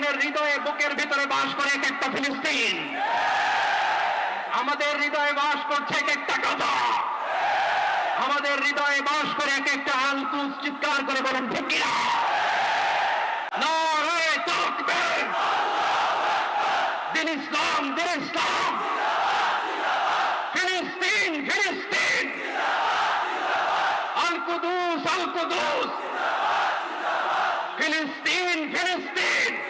একজনের হৃদয়ে বুকের ভিতরে বাস করে এক একটা ফিলিস্তিন। আমাদের হৃদয়ে বাস করছে এক একটা গাজা। আমাদের হৃদয়ে বাস করে এক একটা আলকুস চিৎকার করে বলেন, ঠিক কিনা নারায়ে দিন ইসলাম ফিলিস্তিন ফিলিস্তিন।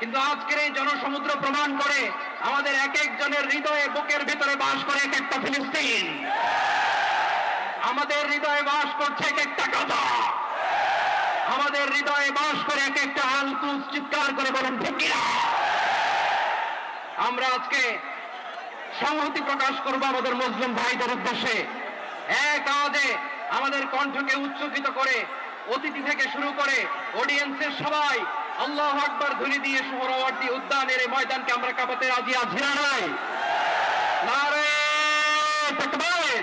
কিন্তু আজকের এই জনসমুদ্র প্রমাণ করে আমাদের এক একজনের হৃদয়ে বুকের ভিতরে বাস করে এক একটা ফিলিস্তিন। আমাদের হৃদয়ে বাস করছে এক একটা গাজা। আমাদের হৃদয়ে বাস করে এক একটা আলকুস চিৎকার করে বলেন কিনা? আমরা আজকে সংহতি প্রকাশ করব আমাদের মুসলিম ভাইদের উদ্দেশ্যে। এক আওয়াজে আমাদের কণ্ঠকে উচ্চকিত করে, অতিথি থেকে শুরু করে অডিয়েন্সের সবাই আল্লাহ আকবার ধ্বনি দিয়ে সোহরাওয়ার্দী উদ্যানের এই ময়দানকে আমরা কাঁপাতে রাজি আছি না নাই? নারে তাকবীর।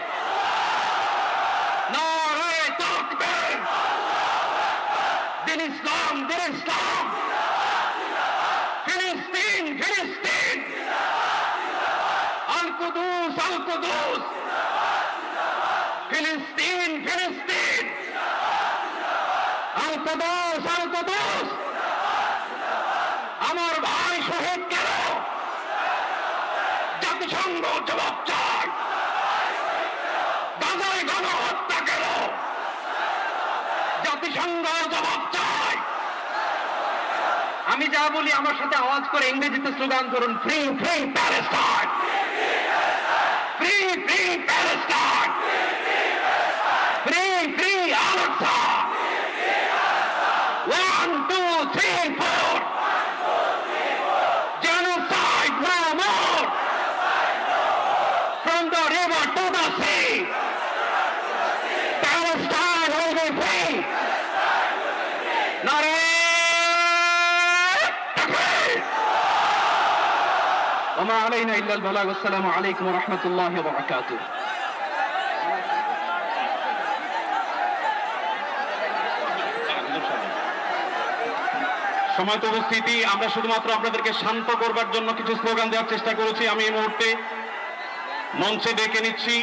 ফিলিস্তিন ফিলিস্তিন আমার ভাই শহীদ কেন জাতিসংঘ জবাব চাই গণহত্যা কেন? জাতিসংঘ জবাব চাই। আমি যা বলি আমার সাথে আওয়াজ করে ইংরেজিতে স্লোগান করুন free free Palestine free free Palestine وما علينا إلا البلاغ والسلام عليكم ورحمة الله وبركاته সময়ত উপস্থিতি আমরা শুধুমাত্র আপনাদেরকে শান্ত করবার জন্য কিছু স্লোগান দেওয়ার চেষ্টা করেছি আমি এই মুহূর্তে মঞ্চে ডেকে নিচ্ছি